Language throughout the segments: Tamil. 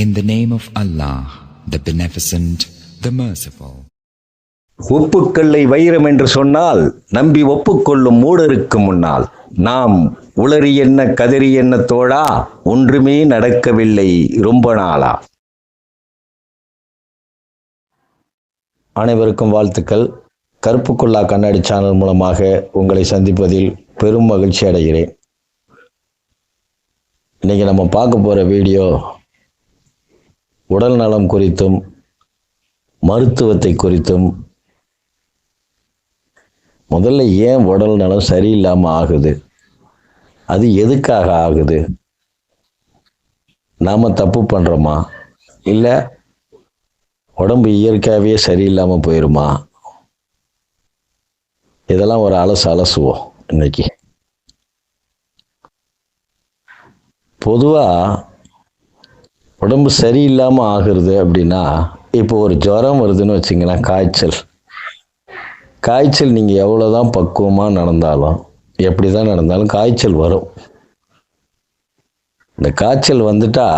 In the name of Allah, the Beneficent, the Merciful. ஒப்புக்கல்லை வைரம் என்று சொன்னால் நம்பி ஒப்புக்கொள்ளும் மூடருக்கு முன்னால். நாம் உளறி என்ன கதறி என்ன தோழா? ஒன்றுமே நடக்கவில்லை ரொம்ப நாளா. அனைவருக்கும் வாழ்த்துக்கள். கருப்புக்குள்ளா கண்ணாடி சேனல் மூலமாக உங்களை சந்திப்பதில் பெரும் மகிழ்ச்சி அடைகிறேன். இன்னைக்கு நம்ம பார்க்க போற வீடியோ உடல் நலம் குறித்தும் மருத்துவத்தை குறித்தும் முதல்ல ஏன் உடல் நலம் சரியில்லாமல் ஆகுது? அது எதுக்காக ஆகுது? நாம் தப்பு பண்ணுறோமா இல்லை உடம்பு இயற்கையாகவே சரியில்லாமல் போயிருமா? இதெல்லாம் ஒரு அலசு அலசுவோம் இன்னைக்கு. பொதுவாக உடம்பு சரியில்லாமல் ஆகுறது அப்படின்னா இப்போ ஒரு ஜுரம் வருதுன்னு வச்சிங்களேன் காய்ச்சல். காய்ச்சல் நீங்கள் எவ்வளோ தான் பக்குவமாக நடந்தாலும் எப்படி தான் நடந்தாலும் காய்ச்சல் வரும். இந்த காய்ச்சல் வந்துட்டா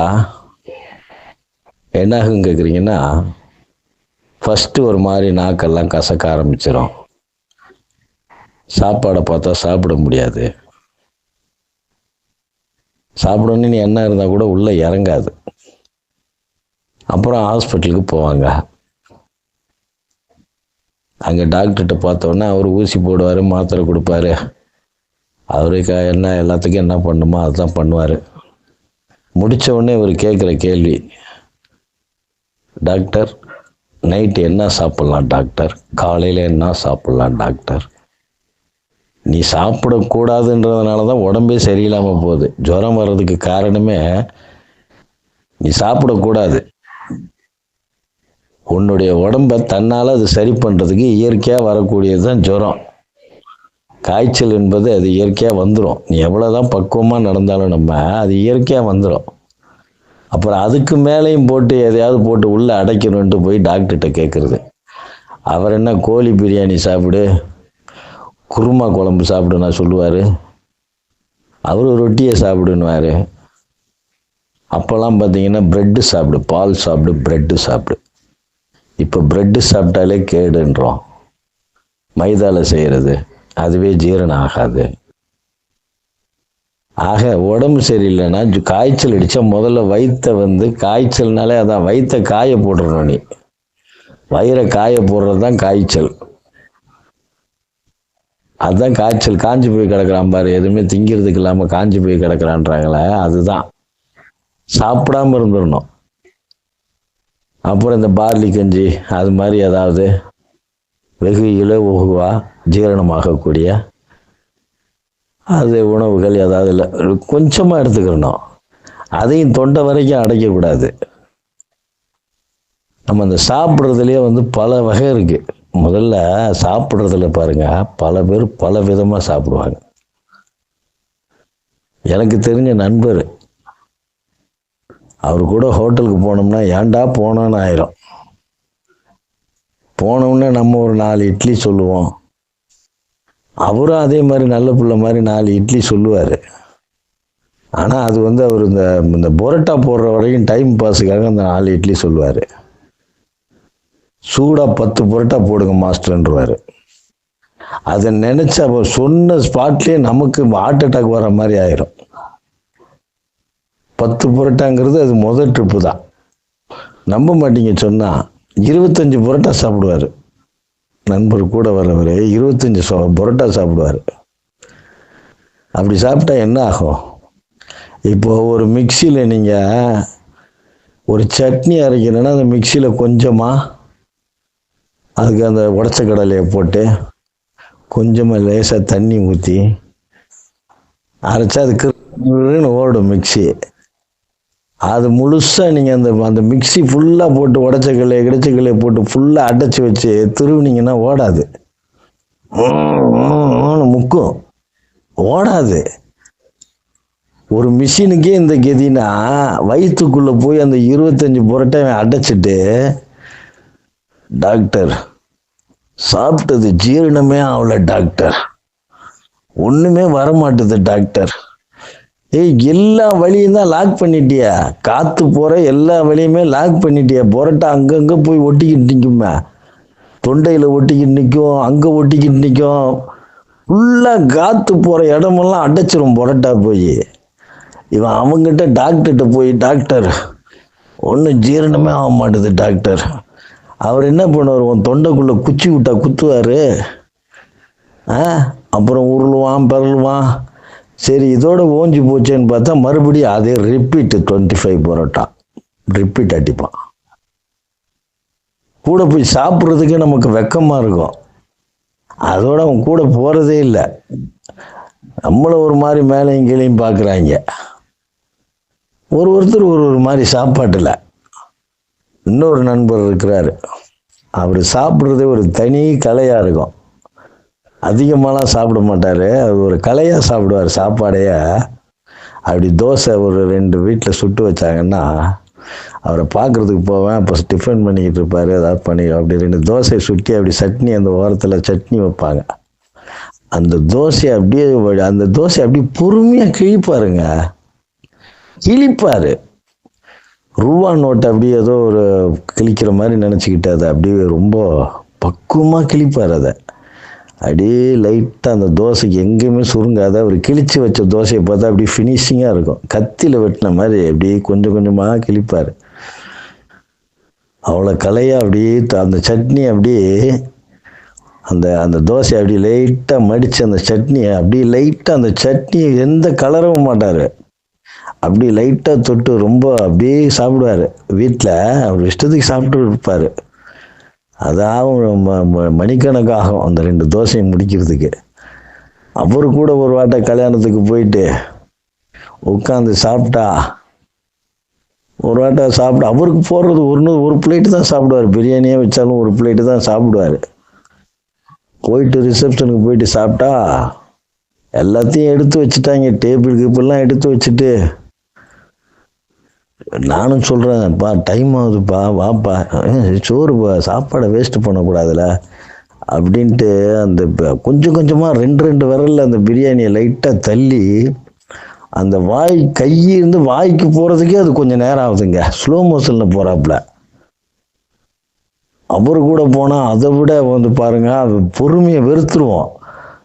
என்னாகும் கேட்குறீங்கன்னா ஃபஸ்ட்டு ஒரு மாதிரி நாக்கெல்லாம் கசக்க ஆரம்பிச்சிடும் சாப்பாடை பார்த்தா சாப்பிட முடியாது. சாப்பிடணும்னு என்ன இருந்தால் கூட உள்ளே இறங்காது. அப்புறம் ஹாஸ்பிட்டலுக்கு போவாங்க. அங்கே டாக்டர்கிட்ட பார்த்தோன்னே அவர் ஊசி போடுவார் மாத்திரை கொடுப்பாரு. அவருக்கு என்ன எல்லாத்துக்கும் என்ன பண்ணுமோ அதுதான் பண்ணுவார். முடித்த உடனே இவர் கேட்குற கேள்வி டாக்டர் நைட்டு என்ன சாப்பிட்லாம் டாக்டர் காலையில் என்ன சாப்பிட்லாம் டாக்டர் நீ சாப்பிடக்கூடாதுன்றதுனால தான் உடம்பே சரியில்லாமல் போகுது. ஜுரம் வர்றதுக்கு காரணமே நீ சாப்பிடக்கூடாது. உன்னுடைய உடம்பை தன்னால் அது சரி பண்ணுறதுக்கு இயற்கையாக வரக்கூடியது தான் ஜுரம். காய்ச்சல் என்பது அது இயற்கையாக வந்துடும் நீ எவ்வளோதான் பக்குவமாக நடந்தாலும் நம்ம அது இயற்கையாக வந்துடும் அப்புறம் அதுக்கு மேலேயும் போட்டு எதையாவது போட்டு உள்ளே அடைக்கணுன்ட்டு போய் டாக்டர்கிட்ட கேட்குறது அவர் என்ன கோழி பிரியாணி சாப்பிடு குருமா குழம்பு சாப்பிடுன்னா சொல்லுவார். அவர் ரொட்டியை சாப்பிடுன்னுவார். அப்போல்லாம் பார்த்தீங்கன்னா ப்ரெட்டு சாப்பிடு பால் சாப்பிடு ப்ரெட்டு சாப்பிடு. இப்போ ப்ரெட்டு சாப்பிட்டாலே கேடுன்றோம். மைதாவில் செய்கிறது அதுவே ஜீரணம் ஆகாது. ஆக உடம்பு சரியில்லைன்னா காய்ச்சல் அடித்தா முதல்ல வயிற்றை வந்து காய்ச்சல்னாலே அதான் வயிற்றை காய போட்டுறணும் நீ. வயிறை காய போடுறது தான் காய்ச்சல். அதுதான் காய்ச்சல். காஞ்சி போய் கிடக்குறான் பாரு எதுவுமே திங்கிறதுக்கு இல்லாமல் காஞ்சி போய் கிடக்குறான்றாங்களே அதுதான். சாப்பிடாம இருந்துடணும். அப்புறம் இந்த பார்லி கஞ்சி அது மாதிரி ஏதாவது வெகு இலவுகுவா ஜீரணமாகக்கூடிய அது உணவுகள் ஏதாவது இல்லை. கொஞ்சமாக எடுத்துக்கிறணும் அதையும் தொண்டை வரைக்கும் அடைக்கக்கூடாது. நம்ம இந்த சாப்பிட்றதுலேயே வந்து பல வகை இருக்குது முதல்ல சாப்பிட்றதுல பாருங்கள் பல பேர் பல விதமாக சாப்பிடுவாங்க. எனக்கு தெரிஞ்ச நண்பர் அவர் கூட ஹோட்டலுக்கு போனோம்னா ஏன்டா போனோன்னு ஆயிரும். போனோம்னா நம்ம ஒரு நாலு இட்லி சொல்லுவோம். அவரும் அதே மாதிரி நல்ல பிள்ளை மாதிரி நாலு இட்லி சொல்லுவார். ஆனால் அது வந்து அவர் இந்த இந்த பொரோட்டா போடுற வரைக்கும் டைம் பாஸுக்காக அந்த நாலு இட்லி சொல்லுவார். சூடாக பத்து பொரோட்டா போடுங்க மாஸ்டர்ன்றவார். அதை நினச்சி அவர் சொன்ன ஸ்பாட்லேயே நமக்கு ஹார்ட் அட்டாக் வர மாதிரி ஆயிரும். பத்து புரோட்டாங்கிறது அது முதல் ட்ரிப்பு தான். நம்ப மாட்டீங்க சொன்னால் இருபத்தஞ்சி புரோட்டா சாப்பிடுவார். நண்பர் கூட வரவர் இருபத்தஞ்சி புரோட்டா சாப்பிடுவார். அப்படி சாப்பிட்டா என்ன ஆகும்? இப்போ ஒரு மிக்சியில் நீங்கள் ஒரு சட்னி அரைக்கணும்னா அந்த மிக்சியில் கொஞ்சமாக அதுக்கு அந்த உடச்ச கடலையை போட்டு கொஞ்சமாக லேசாக தண்ணி ஊற்றி அரைச்சா அதுக்கு ஓடும் மிக்ஸி அது முழுசாக நீங்கள் அந்த அந்த மிக்ஸி ஃபுல்லாக போட்டு உடச்ச கிளைய கிடைச்ச கிளைய போட்டு ஃபுல்லாக அடைச்சி வச்சு திருவுனீங்கன்னா ஓடாது. முக்கும் ஓடாது. ஒரு மிஷினுக்கே இந்த கதினா வயிற்றுக்குள்ளே போய் அந்த இருபத்தஞ்சி புரட்டை அடைச்சிட்டு டாக்டர் சாப்பிட்டது ஜீரணமே ஆகல டாக்டர். ஒன்றுமே வரமாட்டுது டாக்டர். ஏய் எல்லா வழியும் தான் லாக் பண்ணிட்டியா. காற்று போகிற எல்லா வழியுமே லாக் பண்ணிட்டியா. புரட்டா அங்கங்கே போய் ஒட்டிக்கிட்டு நிற்குமே தொண்டையில் ஒட்டிக்கிட்டு நிற்கும் அங்கே ஒட்டிக்கிட்டு நிற்கும் ஃபுல்லாக காற்று போகிற இடமெல்லாம் அடைச்சிரும் புரட்டா போய். இவன் அவங்ககிட்ட டாக்டர்கிட்ட போய் டாக்டர் ஒன்றும் ஜீரணமே ஆக மாட்டுது டாக்டர் அவர் என்ன பண்ணுவார்? உன் தொண்டைக்குள்ளே குச்சி விட்டா குத்துவார். ஆ? அப்புறம் உருளுவான் பெறலுவான் சரி இதோட ஓஞ்சி போச்சேன்னு பார்த்தா மறுபடியும் அதே repeat twenty five parotta. Repeat அடிப்பான். கூட போய் சாப்பிட்றதுக்கே நமக்கு வெக்கமாக இருக்கும். அதோட அவன் கூட போகிறதே இல்லை. நம்மளை ஒரு மாதிரி மேலேயும் கீழையும் பார்க்குறாங்க ஒரு ஒருத்தர் ஒரு ஒரு மாதிரி சாப்பாட்டில். இன்னொரு நண்பர் இருக்கிறாரு. அவர் சாப்பிட்றதே ஒரு தனி கலையாக இருக்கும். அதிகமாலாம் சாப்பிட மாட்டார். அது ஒரு கலையாக சாப்பிடுவார் சாப்பாடையே. அப்படி தோசை ஒரு ரெண்டு வீட்டில் சுட்டு வச்சாங்கன்னா அவரை பார்க்குறதுக்கு போவேன் அப்போ டிஃபன் பண்ணிக்கிட்டு இருப்பார் ஏதாவது பண்ணி அப்படி ரெண்டு தோசையை சுட்டி அப்படி சட்னி அந்த ஓரத்தில் சட்னி வைப்பாங்க. அந்த தோசையை அப்படியே அந்த தோசையை அப்படியே பொறுமையாக கிழிப்பாருங்க. கிழிப்பார். ரூபா நோட்டை அப்படியே ஏதோ ஒரு கிழிக்கிற மாதிரி நினச்சிக்கிட்டு அதை அப்படியே ரொம்ப பக்குவமாக கிழிப்பார் அதை. அப்படியே லைட்டாக அந்த தோசைக்கு எங்கேயுமே சுருங்காத அவர் கிழிச்சு வச்ச தோசையை பார்த்தா அப்படியே ஃபினிஷிங்காக இருக்கும். கத்தியில் வெட்டின மாதிரி அப்படியே கொஞ்சம் கொஞ்சமாக கிழிப்பார். அவ்வளோ கலையாக அப்படியே த- அந்த சட்னி அப்படியே அந்த அந்த தோசை அப்படியே லைட்டாக மடித்து அந்த சட்னியை அப்படியே லைட்டாக அந்த சட்னியை எந்த கலரவும் மாட்டார். அப்படியே லைட்டாக தொட்டு ரொம்ப அப்படியே சாப்பிடுவார். வீட்டில் அவர் இஷ்டத்துக்கு சாப்பிட்டு இருப்பார். அதாகவும் ம- ம- மணிக்கணக்காகும் அந்த ரெண்டு தோசையை முடிக்கிறதுக்கு. அவரு கூட ஒரு வாட்டை கல்யாணத்துக்கு போயிட்டு உட்காந்து சாப்பிட்டா ஒரு வாட்டை சாப்பிட்டு அவருக்கு போடுறது ஒரு ஒரு பிளேட்டு தான் சாப்பிடுவார். பிரியாணியே வச்சாலும் ஒரு பிளேட்டு தான் சாப்பிடுவார். போயிட்டு ரிசப்ஷனுக்கு போயிட்டு சாப்பிட்டா எல்லாத்தையும் எடுத்து வச்சுட்டாங்க. டேபிள் கீப்பிள்லாம் எடுத்து வச்சுட்டு நானும் சொல்கிறேன்ப்பா டைம் ஆகுதுப்பா வாப்பா. சோறுப்பா சாப்பாடை வேஸ்ட் பண்ணக்கூடாதுல. அப்படின்ட்டு அந்த கொஞ்சம் கொஞ்சமாக ரெண்டு ரெண்டு விரலில் அந்த பிரியாணியை லைட்டாக தள்ளி அந்த வாய் கையிருந்து வாய்க்கு போகிறதுக்கே அது கொஞ்சம் நேரம் ஆகுதுங்க. ஸ்லோ மோஷனில் போகிறாப்புல அவர் கூட போனால் அதை விட வந்து பாருங்கள் பொறுமையை வெறுத்துருவோம்.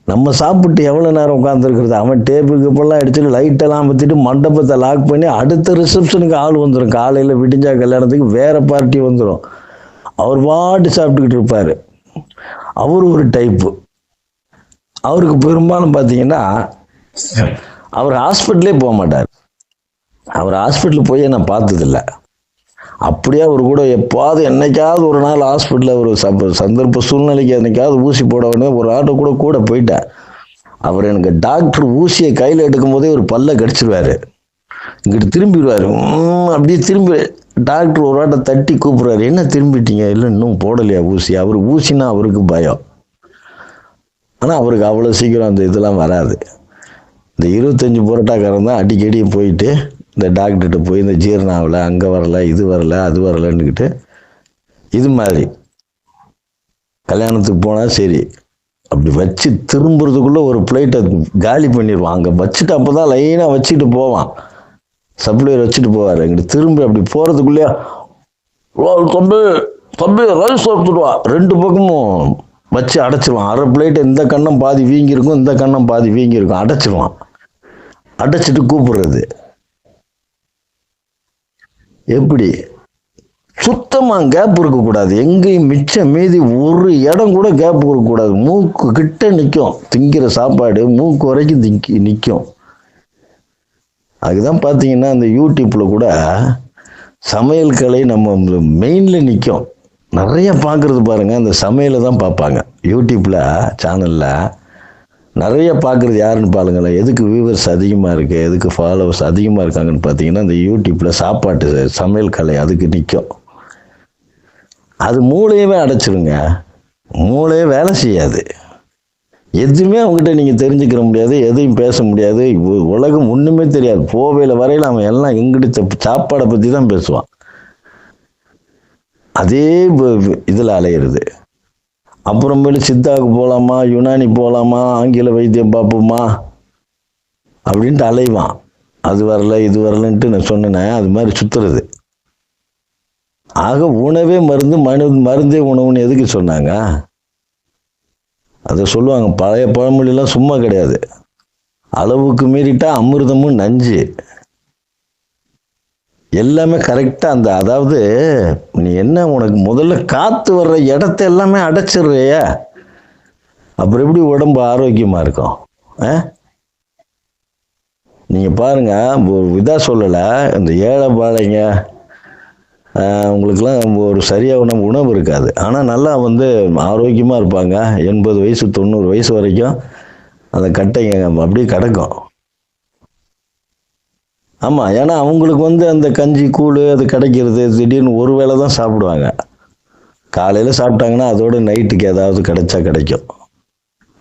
நம்ம சாப்பிட்டு எவ்வளோ நேரம் உட்காந்துருக்குறது அவன் டேபிளுக்கு இப்பெல்லாம் அடிச்சுட்டு லைட்டெல்லாம் பற்றிட்டு மண்டபத்தை லாக் பண்ணி அடுத்த ரிசப்ஷனுக்கு ஆள் வந்துடும் காலையில் விடிஞ்சா கல்யாணத்துக்கு வேற பார்ட்டி வந்துடும் அவர் பாட்டு சாப்பிட்டுக்கிட்டு இருப்பார். அவர் ஒரு டைப்பு அவருக்கு பெரும்பாலும் பார்த்தீங்கன்னா அவர் ஹாஸ்பிட்டலே போக மாட்டார். அவர் ஹாஸ்பிட்டல் போய் நான் பார்த்ததில்ல. அப்படியே அவர் கூட எப்பாவது என்னைக்காவது ஒரு நாள் ஹாஸ்பிட்டலில் ஒரு சப்ப- சந்தர்ப்ப சூழ்நிலைக்கு என்னைக்காவது ஊசி போட உடனே ஒரு ஆட்டோ கூட கூட போயிட்டேன் அவர் எனக்கு டாக்டர் ஊசியை கையில் எடுக்கும் போதே ஒரு பல்ல கடிச்சிருவாரு. இங்கிட்டு திரும்பிடுவார். அப்படியே திரும்பி டாக்டர் ஒரு ஆட்டை தட்டி கூப்பிடுறாரு. என்ன திரும்பிட்டீங்க? இல்லை இன்னும் போடலையா ஊசி? அவர் ஊசினா அவருக்கு பயம். ஆனால் அவருக்கு அவ்வளோ சீக்கிரம் அந்த இதெல்லாம் வராது. இந்த இருபத்தஞ்சி புரோட்டாக்காரன் தான் அடிக்கடி போயிட்டு இந்த டாக்டர்கிட்ட போய் இந்த ஜீரணம் ஆகலை அங்கே வரல இது வரல அது வரலைன்னுக்கிட்டு இது மாதிரி. கல்யாணத்துக்கு போனால் சரி அப்படி வச்சு திரும்புறதுக்குள்ளே ஒரு பிளேட்டை காலி பண்ணிடுவான். அங்கே வச்சுட்டு அப்போ தான் லைனாக வச்சுட்டு போவான். சப்ளையர் வச்சுட்டு போவார். எங்கிட்ட திரும்பி அப்படி போகிறதுக்குள்ளேயே "ஓ, தம்பி தம்பி ரைஸ் எடுத்துடுவா ரெண்டு பக்கமும் வச்சு அடைச்சிடுவான் அரை பிளேட் இந்த கண்ணம் பாதி வீங்கியிருக்கும் இந்த கண்ணம் பாதி வீங்கியிருக்கும். அடைச்சிடுவான் அடைச்சிட்டு கூப்பிடுறது. எப்படி? சுத்தமாக கேப் இருக்கக்கூடாது. எங்கேயும் மிச்சம் மீதி ஒரு இடம் கூட கேப் இருக்கக்கூடாது. மூக்கு கிட்ட நிற்கும் திங்கிற சாப்பாடு மூக்கு வரைக்கும் திங்கி நிற்கும் அதுதான் பார்த்தீங்கன்னா அந்த யூடியூப்பில் கூட சமையல் கலை நம்ம மெயினில் நிற்கும் நிறைய பார்க்குறது பாருங்கள் அந்த சமையலை தான் பார்ப்பாங்க. யூடியூப்பில் சேனலில் நிறைய பார்க்குறது யாருன்னு பாருங்களேன். எதுக்கு வியூவர்ஸ் அதிகமாக இருக்குது எதுக்கு ஃபாலோவர்ஸ் அதிகமாக இருக்காங்கன்னு பார்த்தீங்கன்னா இந்த யூடியூப்பில் சாப்பாட்டு சமையல் கலை அதுக்கு நிற்கும் அது மூளையவே அடைச்சிருங்க. மூளையே வேலை செய்யாது. எதுவுமே அவங்ககிட்ட நீங்கள் தெரிஞ்சுக்கிற முடியாது எதையும் பேச முடியாது. உலகம் ஒன்றுமே தெரியாது. போவையில் வரையில் அவன் எல்லாம் எங்கிட்ட சாப்பாடை பற்றி தான் பேசுவான். அதே இதில் அலையிறது. அப்புறமேலு சித்தாவுக்கு போகலாமா யுனானி போகலாமா ஆங்கில வைத்தியம் பார்ப்போமா? அப்படின்ட்டு அலைவான். அது வரல இது வரலன்ட்டு நான் சொன்னேன் அது மாதிரி சுத்துறது. ஆக உணவே மருந்து மனு மருந்தே உணவுன்னு எதுக்கு சொன்னாங்க? அதை சொல்லுவாங்க பழைய பழமொழிலாம் சும்மா கிடையாது. அளவுக்கு மீறிட்டா அமிர்தமும் நஞ்சு. எல்லாமே கரெக்டாக அந்த அதாவது நீ என்ன உனக்கு முதல்ல காற்று வர்ற இடத்த எல்லாமே அடைச்சிடுறிய. அப்புறம் எப்படி உடம்பு ஆரோக்கியமாக இருக்கும்? ஆ? நீங்கள் பாருங்க ஒரு இதாக சொல்லலை இந்த ஏழை பாழைங்க உங்களுக்கெல்லாம் ஒரு சரியான உணவு இருக்காது. ஆனால் நல்லா வந்து ஆரோக்கியமாக இருப்பாங்க. எண்பது வயசு தொண்ணூறு வயசு வரைக்கும் அந்த கட்டைங்க அப்படியே கிடக்கும். ஆமாம் ஏன்னா அவங்களுக்கு வந்து அந்த கஞ்சி கூழ் அது கிடைக்கிறது திடீர்னு ஒரு வேளை தான் சாப்பிடுவாங்க. காலையில் சாப்பிட்டாங்கன்னா அதோட நைட்டுக்கு ஏதாவது கிடைச்சா கிடைக்கும்.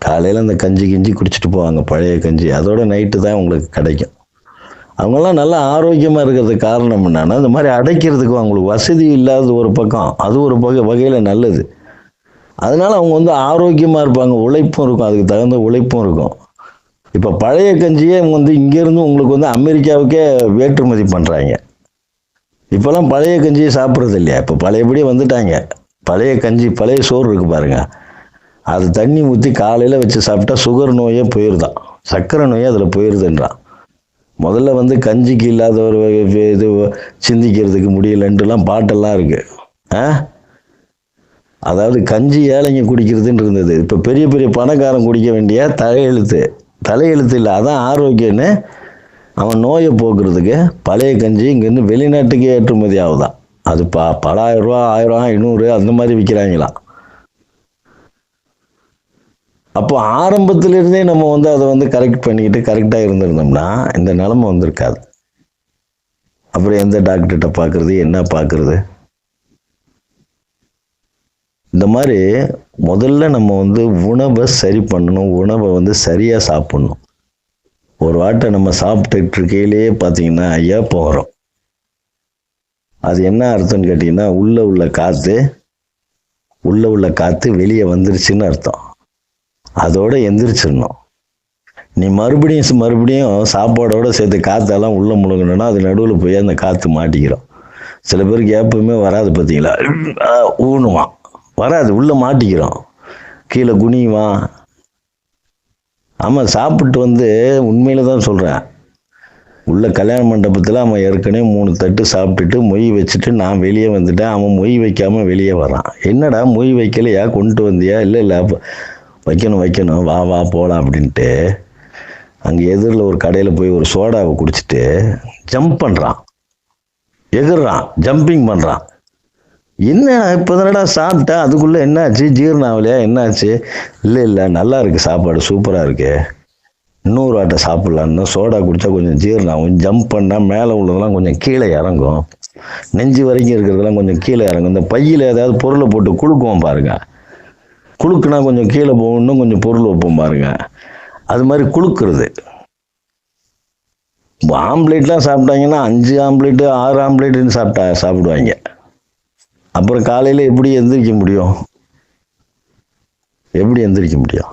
காலையில் அந்த கஞ்சி கிஞ்சி குடிச்சிட்டு போவாங்க பழைய கஞ்சி அதோட நைட்டு தான் அவங்களுக்கு கிடைக்கும். அவங்கெல்லாம் நல்லா ஆரோக்கியமாக இருக்கிறதுக்கு காரணம் என்னன்னா இந்த மாதிரி அடைக்கிறதுக்கு அவங்களுக்கு வசதி இல்லாத ஒரு பக்கம் அது ஒரு வகை வகையில் நல்லது. அதனால அவங்க வந்து ஆரோக்கியமாக இருப்பாங்க உழைப்பும் இருக்கும் அதுக்கு தகுந்த உழைப்பும் இருக்கும். இப்போ பழைய கஞ்சியே வந்து இங்கேருந்து உங்களுக்கு வந்து அமெரிக்காவுக்கே ஏற்றுமதி பண்ணுறாங்க இப்போல்லாம் பழைய கஞ்சியை சாப்பிட்றது இல்லையா? இப்போ பழையபடி வந்துட்டாங்க. பழைய கஞ்சி பழைய சோறு இருக்குது பாருங்கள் அது தண்ணி ஊற்றி காலையில் வச்சு சாப்பிட்டா சுகர் நோயே போயிருதான். சர்க்கரை நோயே அதில் போயிருதுன்றான். முதல்ல வந்து கஞ்சிக்கு இல்லாத ஒரு இது சிந்திக்கிறதுக்கு முடியலன்ட்டுலாம் பாட்டெல்லாம் இருக்குது ஆ? அதாவது கஞ்சி ஏழைங்க குடிக்கிறதுன்னு இருந்தது. இப்போ பெரிய பெரிய பணக்காரன் குடிக்க வேண்டிய தலையெழுத்து தலையெழுத்து இல்லை அதான் ஆரோக்கியம்னு அவன் நோயை போக்குறதுக்கு பழைய கஞ்சி இங்கேருந்து வெளிநாட்டுக்கு ஏற்றுமதி ஆகுதான் அது ப பலாயிரம் ரூபா ஆயிரம் ஐநூறு அந்த மாதிரி விற்கிறாங்களாம் அப்போ ஆரம்பத்திலிருந்தே நம்ம வந்து அதை வந்து கரெக்ட் பண்ணிக்கிட்டு கரெக்டாக இருந்திருந்தோம்னா இந்த நிலமை வந்திருக்காது. அப்புறம் எந்த டாக்டர்கிட்ட பார்க்குறது என்ன பார்க்குறது இந்த மாதிரி முதல்ல நம்ம வந்து உணவை சரி பண்ணணும் உணவை வந்து சரியாக சாப்பிடணும். ஒரு வாட்டை நம்ம சாப்பிட்டுட்டு இருக்கையிலேயே பார்த்தீங்கன்னா ஐயா போகிறோம் அது என்ன அர்த்தம்னு கேட்டிங்கன்னா உள்ளே உள்ள காற்று உள்ளே உள்ள காற்று வெளியே வந்துருச்சுன்னு அர்த்தம். அதோடு எந்திரிச்சிடணும். நீ மறுபடியும் மறுபடியும் சாப்பாடோடு சேர்த்து காற்றெல்லாம் உள்ளே முழுங்கணும்னா அது நடுவில் போய் அந்த காற்று மாட்டிக்கிறோம். சில பேருக்கு எப்பவுமே வராது பார்த்தீங்களா ஊனுவான். வராது உள்ளே மாட்டிக்கிறோம். கீழே குனிவான் ஆமாம் சாப்பிட்டு வந்து உண்மையில தான் சொல்கிறேன் உள்ள கல்யாண மண்டபத்தில் அவன் ஏற்கனவே மூணு தட்டு சாப்பிட்டுட்டு மொய் வச்சுட்டு நான் வெளியே வந்துட்டேன். அவன் மொய் வைக்காமல் வெளியே வரான். என்னடா மொய் வைக்கலையா? கொண்டு வந்தியா? இல்லை இல்லை வைக்கணும் வைக்கணும். வா வா போகலாம் அப்படின்ட்டு அங்கே எதிரில் ஒரு கடையில் போய் ஒரு சோடாவை குடிச்சிட்டு ஜம்ப் பண்ணுறான் எகுறான் ஜம்பிங் பண்ணுறான் என்ன இப்போ தானடா சாப்பிட்டா அதுக்குள்ளே என்னாச்சு? ஜீரணம் ஆகலையா என்னாச்சு? இல்லை இல்லை நல்லா இருக்குது சாப்பாடு. சூப்பராக இருக்கு. இன்னொரு ஆட்டை சாப்பிட்லான்னு சோடா குடித்தா கொஞ்சம் ஜீரணம் ஆகும் ஜம்ப் பண்ணால் மேலே உள்ளதெல்லாம் கொஞ்சம் கீழே இறங்கும். நெஞ்சு வரைக்கும் இருக்கிறதெல்லாம் கொஞ்சம் கீழே இறங்கும். இந்த பையில் ஏதாவது பொருளை போட்டு குழுக்குவோம் பாருங்க. குழுக்குனா கொஞ்சம் கீழே போகணும் கொஞ்சம் பொருள் வைப்போம் பாருங்க. அது மாதிரி குலுக்குறது. ஆம்லேட்லாம் சாப்பிட்டாங்கன்னா அஞ்சு ஆம்லேட்டு ஆறு ஆம்லேட்டுன்னு சாப்பிட்டா சாப்பிடுவாங்க. அப்புறம் காலையில் எப்படி எந்திரிக்க முடியும்? எப்படி எந்திரிக்க முடியும்?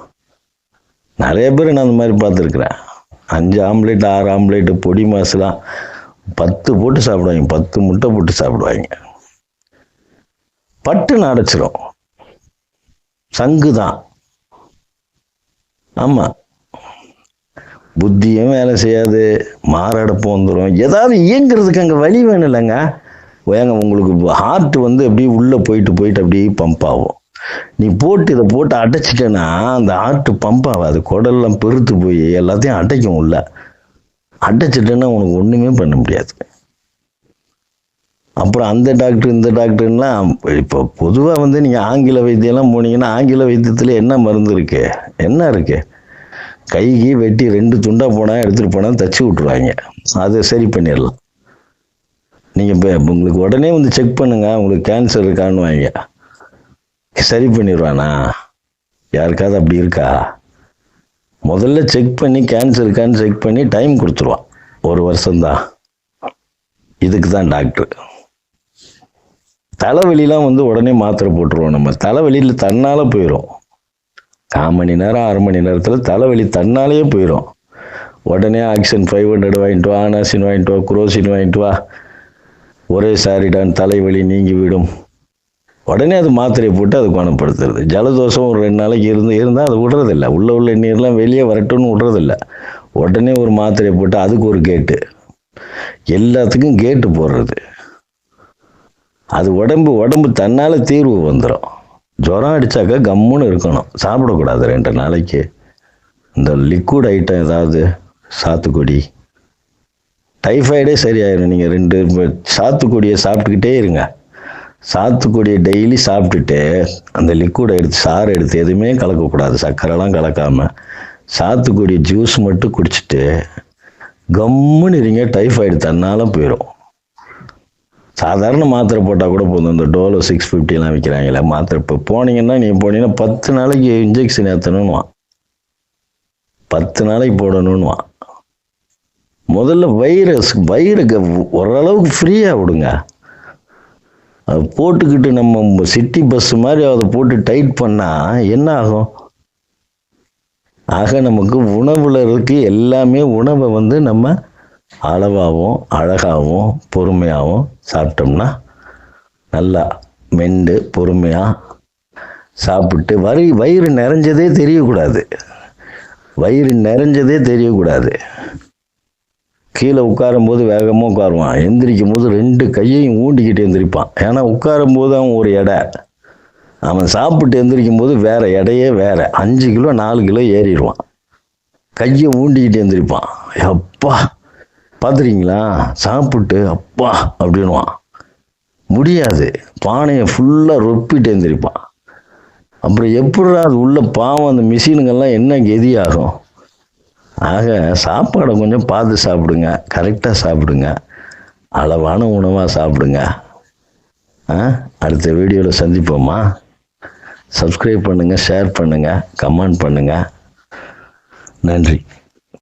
நிறைய பேர் நான் அந்த மாதிரி பார்த்துருக்குறேன். அஞ்சு ஆம்லேட் ஆறு ஆம்லேட்டு பொடி மாசுலாம் பத்து போட்டு சாப்பிடுவாங்க. பத்து முட்டை போட்டு சாப்பிடுவாங்க. பட்டுன்னு அடைச்சிரும் சங்கு தான். ஆமாம் புத்தியும் வேலை செய்யாது. மாரடைப்பு வந்துடும் ஏதாவது இயங்குறதுக்கு அங்கே வழி வேணும் இல்லைங்க. ஏங்க உங்களுக்கு ஹார்ட் வந்து அப்படியே உள்ளே போயிட்டு போயிட்டு அப்படியே பம்ப் ஆகும். நீ போட்டு இதை போட்டு அடைச்சிட்டேன்னா அந்த ஹார்ட் பம்ப் ஆகாது. குடல்லாம் பெருத்து போய் எல்லாத்தையும் அடைக்கும் உள்ள. அடைச்சிட்டேன்னா உனக்கு ஒன்றுமே பண்ண முடியாது. அப்புறம் அந்த டாக்டர் இந்த டாக்டர்லாம் இப்போ பொதுவாக வந்து நீங்கள் ஆங்கில வைத்தியம்லாம் போனீங்கன்னா ஆங்கில வைத்தியத்தில் என்ன மருந்து இருக்கு? என்ன இருக்கு? கைக்கு வெட்டி ரெண்டு துண்டாக போனால் எடுத்துகிட்டு போனால் தச்சு விட்ருவாங்க அதை சரி பண்ணிடலாம். நீங்கள் இப்போ உங்களுக்கு உடனே வந்து செக் பண்ணுங்க உங்களுக்கு கேன்சர் இருக்கான்னு வாங்க. சரி பண்ணிடுவானா யாருக்காவது அப்படி இருக்கா? முதல்ல செக் பண்ணி கேன்சர் இருக்கான்னு செக் பண்ணி டைம் கொடுத்துருவான். ஒரு வருஷம்தான். இதுக்கு தான் டாக்டர் தலைவலிலாம் வந்து உடனே மாத்திரை போட்டுருவோம் நம்ம. தலைவலியில் தன்னால் போயிடும் கால் மணி நேரம் அரை மணி நேரத்தில் தலைவலி தன்னாலேயே போயிடும் உடனே ஆக்சிஜன் ஃபைவ் ஹண்ட்ரட் வாங்கிட்டு வா ஆனாசின் வாங்கிட்டு வா குரோசின் வாங்கிட்டு வா. ஒரே சாரிடான் தலைவலி நீங்கி விடும் உடனே அது மாத்திரையை போட்டு அது குணப்படுத்துறது. ஜலதோஷம் ஒரு ரெண்டு நாளைக்கு இருந்து இருந்தால் அது விடுறதில்ல. உள்ள உள்ள நீர்லாம் வெளியே வரட்டும்னு விடுறதில்ல. உடனே ஒரு மாத்திரையை போட்டு அதுக்கு ஒரு கேட்டு. எல்லாத்துக்கும் கேட்டு போடுறது. அது உடம்பு உடம்பு தன்னால் தீர்வு வந்துடும் ஜுரம் அடித்தாக்கா கம்முன்னு இருக்கணும். சாப்பிடக்கூடாது ரெண்டு நாளைக்கு. இந்த லிக்விட் ஐட்டம் ஏதாவது சாத்துக்குடி டைஃபாய்டே சரியாயிடும் நீங்கள் ரெண்டு சாத்துக்குடியை சாப்பிட்டுக்கிட்டே இருங்க. சாத்துக்குடியை டெய்லி சாப்பிட்டுட்டு அந்த லிக்விடை எடுத்து சாறு எடுத்து எதுவுமே கலக்கக்கூடாது. சர்க்கரைலாம் கலக்காமல் சாத்துக்குடி ஜூஸ் மட்டும் குடிச்சிட்டு கம்முன்னு இருங்க. டைஃபாய்டு தன்னாலும் போயிடும் சாதாரண மாத்திரை போட்டால் கூட போதும். இந்த டோலோ சிக்ஸ் ஃபிஃப்டிலாம் விற்கிறாங்களே மாத்திரை. இப்போ போனீங்கன்னா நீங்கள் போனீங்கன்னா பத்து நாளைக்கு இன்ஜெக்ஷன் ஏற்றணும்னுவான் பத்து நாளைக்கு போடணும்னுவான். முதல்ல வைரஸ் வயிறு க- ஓரளவுக்கு ஃப்ரீயாக விடுங்க. அது போட்டுக்கிட்டு நம்ம சிட்டி பஸ் மாதிரி அதை போட்டு டைட் பண்ணால் என்ன ஆகும்? ஆக நமக்கு உணவில் இருக்கு எல்லாமே உணவை வந்து நம்ம அளவாகவும் அழகாகவும் பொறுமையாகவும் சாப்பிட்டோம்னா நல்லா மெண்டு பொறுமையாக சாப்பிட்டு வரி வயிறு நிறைஞ்சதே தெரியக்கூடாது. வயிறு நிறைஞ்சதே தெரியக்கூடாது. கீழே உட்காரும்போது வேகமாக உட்காருவான். எந்திரிக்கும் போது ரெண்டு கையையும் ஊண்டிக்கிட்டு எந்திரிப்பான். ஏன்னா உட்காரும்போது அவன் ஒரு எடை. அவன் சாப்பிட்டு எந்திரிக்கும் போது வேற எடையே வேற. அஞ்சு கிலோ நாலு கிலோ ஏறிடுவான். கையை ஊண்டிக்கிட்டு எந்திரிப்பான். அப்பா பார்த்துறீங்களா சாப்பிட்டு அப்பா அப்படின்வான் முடியாது. பானையை ஃபுல்லாக ரொப்பிட்டு எந்திரிப்பான். அப்புறம் எப்படிடா அது உள்ள பாவம் அந்த மிஷினுங்கெல்லாம் என்ன கெதியாகும்? ஆக சாப்பாடை கொஞ்சம் பார்த்து சாப்பிடுங்க. கரெக்டாக சாப்பிடுங்க. அளவான உணவாக சாப்பிடுங்க. ஆ? அடுத்த வீடியோவில் சந்திப்போமா? சப்ஸ்கிரைப் பண்ணுங்கள் ஷேர் பண்ணுங்கள் கமெண்ட் பண்ணுங்கள் நன்றி.